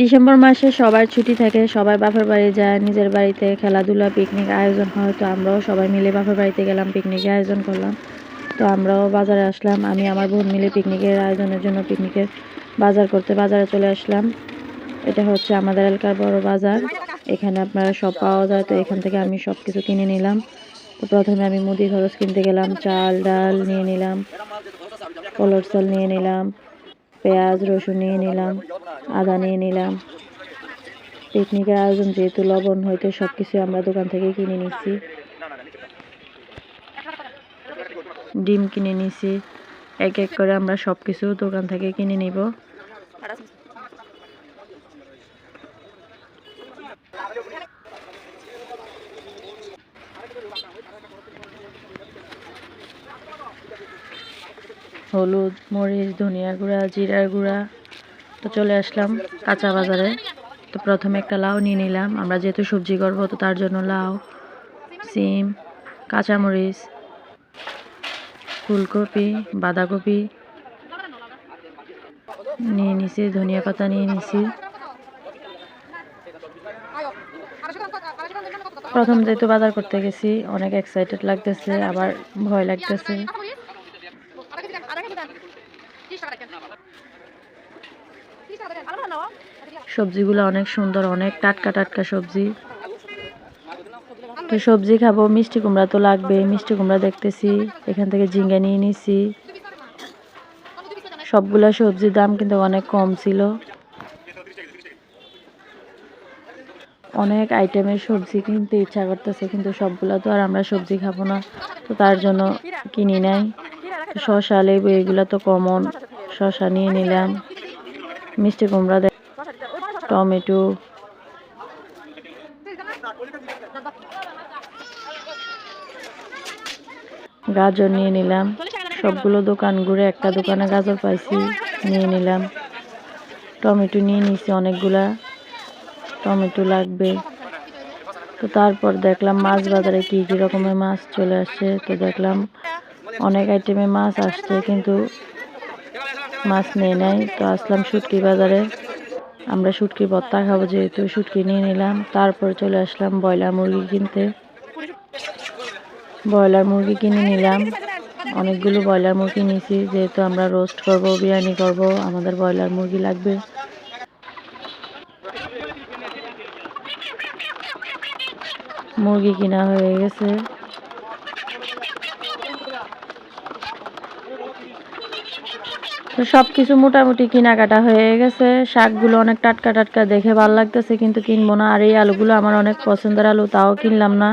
December মাসে সবার ছুটি থাকে, সবাই বাপের বাড়ি যায়, নিজের বাড়িতে খেলাধুলা পিকনিক আয়োজন হয়, তো আমরাও সবাই মিলে বাপের বাড়িতে গেলাম পিকনিকের আয়োজন করলাম। তো আমরাও বাজারে আসলাম, আমি আমার বোন মিলে পিকনিকের আয়োজনের জন্য পিকনিকের বাজার করতে বাজারে চলে আসলাম। এটা হচ্ছে আমাদের এলাকার বড় বাজার, এখানে আপনারা সব পাওয়া যায়, তো এখান থেকে আমি সব কিছু কিনে নিলাম। তো প্রথমে আমি মুদি খরচ কিনতে গেলাম, চাল, ডাল নিয়ে নিলাম কলর চাল নিয়ে নিলাম পেঁয়াজ, রসুন নিয়ে নিলাম, আদা নিয়ে নিলাম। পিকনিকের আয়োজন যেহেতু লবণ হয়তো সব কিছু আমরা দোকান থেকে কিনে নিচ্ছি ডিম কিনে নিছি। এক এক করে আমরা সব কিছু দোকান থেকে কিনে নিব। হলুদ, মরিচ, ধনিয়া গুঁড়া, জিরার গুঁড়া। তো চলে আসলাম কাঁচা বাজারে। তো প্রথমে একটা লাউ নিয়ে নিলাম। আমরা যেহেতু সবজি করব, তো তার জন্য লাউ, সিম, কাঁচামরিচ, ফুলকপি, বাঁধাকপি নিয়ে নিছি, ধনিয়া পাতা নিয়ে নিছি। প্রথম যেহেতু বাজার করতে গেছি, অনেক এক্সাইটেড লাগতেছে, আবার ভয় লাগতেছে। সবজিগুলো অনেক সুন্দর, অনেক টাটকা টাটকা সবজি। তো সবজি খাব, মিষ্টি কুমড়া তো লাগবে মিষ্টি কুমড়া দেখতেছি, এখান থেকে ঝিঙ্গা নিয়ে নিছি। সবগুলা সবজির দাম কিন্তু অনেক কম ছিল। অনেক আইটেমের সবজি কিনতে ইচ্ছা করতেছে, কিন্তু সবগুলা তো আর আমরা সবজি খাব না। তো তার জন্য কিনি নাই। শশা লেবু, এগুলো তো কমন শশা নিয়ে নিলাম, মিষ্টি কুমড়া টমেটো। গাজর নিয়ে নিলাম, সবগুলো দোকান ঘুরে একটা দোকানে গাজর পাইছি, নিয়ে নিলাম। টমেটো নিয়ে নিছি অনেকগুলা, টমেটো লাগবে। তো তারপর দেখলাম মাছ বাজারে কি কি রকমের মাছ চলে আসছে, তো দেখলাম অনেক আইটেমের মাছ আসছে, কিন্তু মাছ নিয়ে নেয় তো আসলাম শুটকি বাজারে। আমরা শুটকি ভর্তা খাব যেহেতু, শুটকি নিয়ে নিলাম। তারপর চলে আসলাম ব্রয়লার মুরগি কিনতে। ব্রয়লার মুরগি কিনে নিলাম। অনেকগুলো ব্রয়লার মুরগি নিয়েছি, যেহেতু আমরা রোস্ট করব, বিরিয়ানি করব, আমাদের ব্রয়লার মুরগি লাগবে। মুরগি কিনা হয়ে গেছে। তো সব কিছু মোটামুটি কেনাকাটা হয়ে গেছে। শাকগুলো অনেক টাটকা টাটকা দেখে ভালো লাগতেছে, কিন্তু কিনবো না। আর এই আলুগুলো আমার অনেক পছন্দের আলু, তাও কিনলাম না।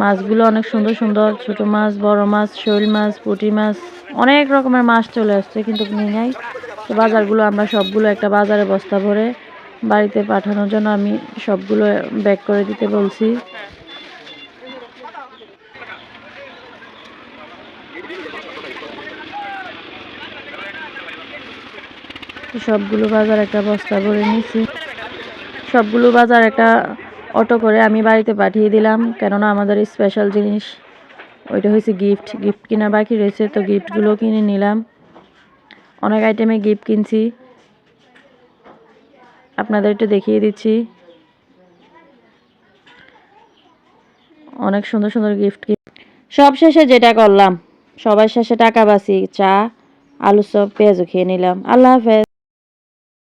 মাছগুলো অনেক সুন্দর সুন্দর, ছোট মাছ, বড় মাছ, শৈল মাছ, পুঁটি মাছ, অনেক রকমের মাছ চলে আসছে, কিন্তু নিয়ে নাই। তো বাজারগুলো আমরা সবগুলো একটা বাজারে বস্তা ভরে বাড়িতে পাঠানোর জন্য আমি সবগুলো ব্যাক করে দিতে বলছি তো সবগুলো বাজার একটা বস্তা ভরে নিয়েছি সবগুলো বাজার একটা অটো করে আমি বাড়িতে পাঠিয়ে দিলাম, কেননা আমাদের স্পেশাল জিনিস ওইটা হয়েছে গিফট গিফট কেনার বাকি রয়েছে, তো গিফটগুলো কিনে নিলাম। অনেক আইটেমে গিফট কিনছি। আপনাদের একটু দেখিয়ে দিচ্ছি। অনেক সুন্দর সুন্দর গিফট সব শেষে যেটা করলাম, সবার শেষে টাকা বাঁচি চা, আলু সব পেঁয়াজও খেয়ে নিলাম। আল্লাহ হাফেজ।